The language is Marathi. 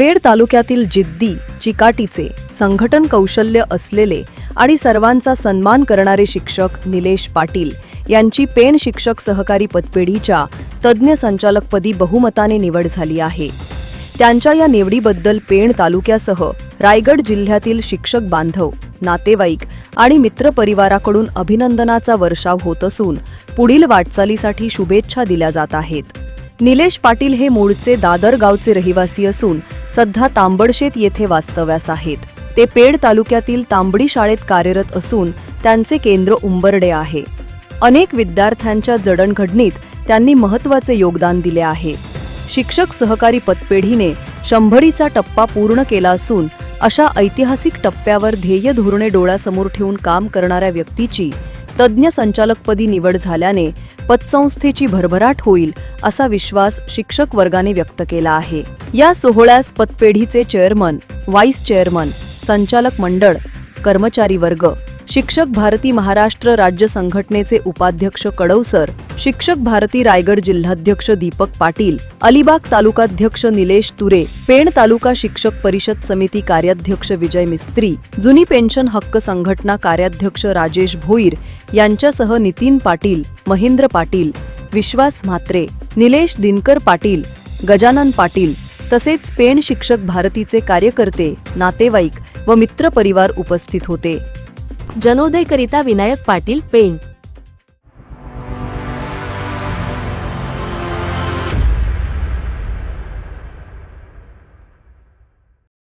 पेड तालुक्यातील जिद्दी चिकाटीचे संघटन कौशल्य असलेले आणि सर्वांचा सन्मान करणारे शिक्षक निलेश पाटील यांची पेण शिक्षक सहकारी पतपेढीच्या तज्ज्ञ संचालकपदी बहुमताने निवड झाली आहे. त्यांच्या या निवडीबद्दल पेण तालुक्यासह रायगड जिल्ह्यातील शिक्षक बांधव नातेवाईक आणि मित्रपरिवाराकडून अभिनंदनाचा वर्षाव होत असून पुढील वाटचालीसाठी शुभेच्छा दिल्या जात आहेत. निलेश पाटील हे मूळचे दादर गावचे रहिवासी असून सध्या तांबडशेत येथे वास्तव्यास आहेत. ते पेड तालुक्यातील तांबडी शाळेत कार्यरत असून त्यांचे केंद्र उंबरडे आहे. अनेक विद्यार्थ्यांच्या जडणघडणीत त्यांनी महत्त्वाचे योगदान दिले आहे. शिक्षक सहकारी पतपेढीने शंभरीचा टप्पा पूर्ण केला असून अशा ऐतिहासिक टप्प्यावर ध्येय धोरणे डोळ्यासमोर ठेवून काम करणाऱ्या व्यक्तीची तज्ज्ञ संचालकपदी निवड झाल्याने पतसंस्थेची भरभराट होईल असा विश्वास शिक्षक वर्गाने व्यक्त केला आहे. या सोहळ्यास पतपेढीचे चेअरमन व्हाईस चेअरमन संचालक मंडळ कर्मचारी वर्ग शिक्षक भारती महाराष्ट्र राज्य संघटनेचे उपाध्यक्ष कडवसर शिक्षक भारती रायगड जिल्हाध्यक्ष दीपक पाटील अलिबाग तालुकाध्यक्ष निलेश तुरे पेण तालुका शिक्षक परिषद समिती कार्याध्यक्ष विजय मिस्त्री जुनी पेन्शन हक्क संघटना कार्याध्यक्ष राजेश भोईर यांच्यासह नितीन पाटील महेंद्र पाटील विश्वास म्हात्रे निलेश दिनकर पाटील गजानन पाटील तसेच पेण शिक्षक भारतीचे कार्यकर्ते नातेवाईक व मित्रपरिवार उपस्थित होते. जनोदयकरिता विनायक पाटील पेंट